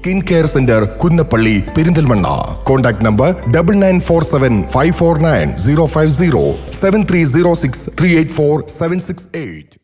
Skin care centre Kunnappally Perinthalmanna. Contact number double nine four seven five four nine zero five zero seven three zero six three eight four seven six eight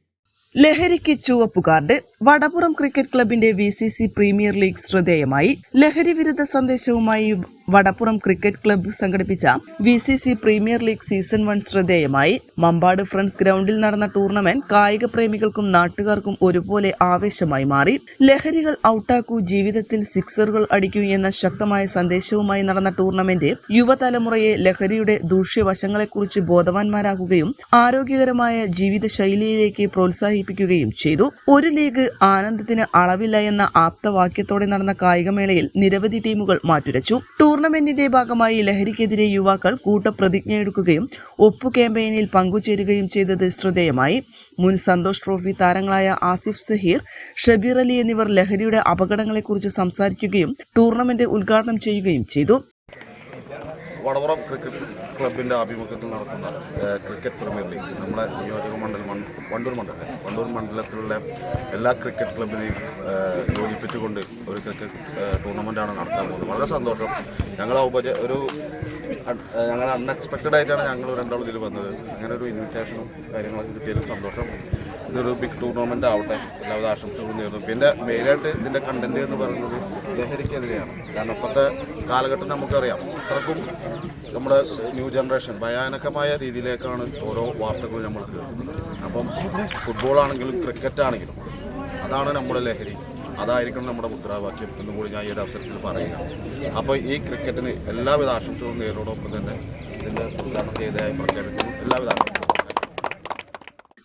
ലഹരിക്ക് ചുവപ്പ് card Vadapuram cricket ക്ലബിന്റെ V C C premier league ശ്രദ്ധേയമായി. ലഹരി വിരുദ്ധ സന്ദേശവുമായി Vadappuram cricket club സംഘടിപ്പിച്ച V C C premier league season one ശ്രദ്ധേയമായി. Mambad friends ഗ്രൗണ്ടിൽ നടന്ന ടൂർണമെന്റ് കായിക പ്രേമികൾക്കും നാട്ടുകാർക്കും ഒരുപോലെ ആവേശമായി മാറി. ലഹരികൾ ഔട്ടാക്കൂ ജീവിതത്തിൽ സിക്സറുകൾ അടിക്കൂ എന്ന ശക്തമായ സന്ദേശവുമായി നടന്ന ടൂർണമെന്റ് യുവതലമുറയെ ലഹരിയുടെ ദൂഷ്യവശങ്ങളെക്കുറിച്ച് ബോധവാന്മാരാക്കുകയും ആരോഗ്യകരമായ ജീവിതശൈലിയിലേക്ക് പ്രോത്സാഹിപ്പിക്കുകയും ചെയ്തു. ഒരു ലീഗ് ആനന്ദത്തിന് അളവില്ല എന്ന ആപ്തവാക്യത്തോടെ നടന്ന കായികമേളയിൽ നിരവധി ടീമുകൾ മാറ്റുരച്ചു. ടൂർണമെന്റിന്റെ ഭാഗമായി ലഹരിക്കെതിരെ യുവാക്കൾ കൂട്ടപ്രതിജ്ഞ എടുക്കുകയും ഒപ്പു ക്യാമ്പയിനിൽ പങ്കുചേരുകയും ചെയ്തത് ശ്രദ്ധേയമായി. മുൻ സന്തോഷ് ട്രോഫി താരങ്ങളായ ആസിഫ് സഹീർ ഷബീർ അലി എന്നിവർ ലഹരിയുടെ അപകടങ്ങളെക്കുറിച്ച് സംസാരിക്കുകയും ടൂർണമെന്റ് ഉദ്ഘാടനം ചെയ്യുകയും ചെയ്തു. വടവറം ക്രിക്കറ്റ് ക്ലബിന്റെ ആഭിമുഖ്യത്തിൽ നടക്കുന്ന ക്രിക്കറ്റ് പ്രീമിയർ ലീഗ് നമ്മുടെ നിയോജക മണ്ഡലം വണ്ടൂർ മണ്ഡലം വണ്ടൂർ മണ്ഡലത്തിലുള്ള എല്ലാ ക്രിക്കറ്റ് ക്ലബിനെയും യോജിപ്പിച്ചുകൊണ്ട് ഒരു ക്രിക്കറ്റ് ടൂർണമെന്റാണ് നടത്താൻ പോകുന്നത്. വളരെ സന്തോഷം. ഞങ്ങൾ ഔപച ഒരു ഞങ്ങൾ അൺഎക്സ്പെക്റ്റഡ് ആയിട്ടാണ് ഞങ്ങൾ രണ്ടാളും ഇതിൽ വന്നത്. അങ്ങനെ ഒരു ഇൻവിറ്റേഷനും കാര്യങ്ങളൊക്കെ കിട്ടിയതിൽ സന്തോഷം. ഇതൊരു ബിഗ് ടൂർണമെന്റ് ആവട്ടെ. എല്ലാവിധ ആശംസകളും നേരുന്നു. പിന്നെ മെയിനായിട്ട് ഇതിന്റെ കണ്ടന്റ് എന്ന് പറയുന്നത് ലഹരിക്കെതിരെയാണ്. കാരണം ഇപ്പോഴത്തെ കാലഘട്ടം നമുക്കറിയാം. അത്രക്കും നമ്മുടെ ന്യൂ ജനറേഷൻ ഭയാനകമായ രീതിയിലേക്കാണ് ഓരോ വാർത്തകളും നമ്മൾ കേൾക്കുന്നത്. അപ്പം ഫുട്ബോളാണെങ്കിലും ക്രിക്കറ്റ് ആണെങ്കിലും അതാണ് നമ്മുടെ ലഹരി. അതായിരിക്കണം നമ്മുടെ മുദ്രാവാക്യം എന്ന് കൂടി ഞാൻ ഈ ഒരു അവസരത്തിൽ പറയുക അപ്പോൾ ഈ ക്രിക്കറ്റിന് എല്ലാവിധ ആശംസകളും നേരോടൊപ്പം തന്നെ ഇതിന്റെ ഉദ്ഘാടനം ചെയ്തതായി പ്രഖ്യാപിക്കുന്നു. എല്ലാവിധ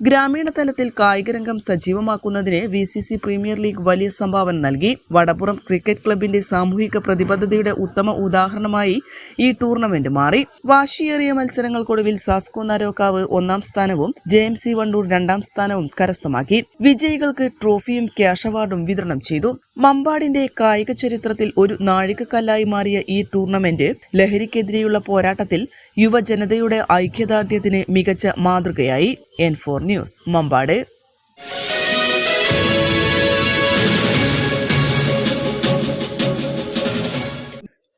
ഗ്രാമീണ തലത്തിൽ കായികരംഗം സജീവമാക്കുന്നതിന് V C C premier league വലിയ സംഭാവന നൽകി. വടപ്പുറം ക്രിക്കറ്റ് ക്ലബിന്റെ സാമൂഹിക പ്രതിബദ്ധതയുടെ ഉത്തമ ഉദാഹരണമായി ഈ ടൂർണമെന്റ് മാറി. വാശിയേറിയ മത്സരങ്ങൾക്കൊടുവിൽ സാസ്കോ നരോക്കാവ് ഒന്നാം സ്ഥാനവും ജെ എം സി വണ്ടൂർ രണ്ടാം സ്ഥാനവും കരസ്ഥമാക്കി. വിജയികൾക്ക് ട്രോഫിയും ക്യാഷ് അവാർഡും വിതരണം ചെയ്തു. മമ്പാടിന്റെ കായിക ചരിത്രത്തിൽ ഒരു നാഴികക്കല്ലായി മാറിയ ഈ ടൂർണമെന്റ് ലഹരിക്കെതിരെയുള്ള പോരാട്ടത്തിൽ യുവജനതയുടെ ഐക്യദാർഢ്യത്തിന് മികച്ച മാതൃകയായി. N four news Mampad.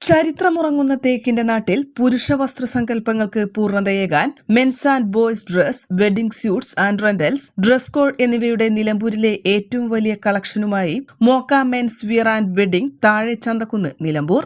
ചരിത്രമുറങ്ങുന്ന തേക്കിന്റെ നാട്ടിൽ പുരുഷ വസ്ത്ര സങ്കല്പങ്ങൾക്ക് പൂർണതയേകാൻ men's and boys dress wedding suits and rentals dress code എന്നിവയുടെ നിലമ്പൂരിലെ ഏറ്റവും വലിയ കളക്ഷനുമായി Mocca men's wear and wedding താഴെ ചന്തക്കുന്ന് നിലമ്പൂർ.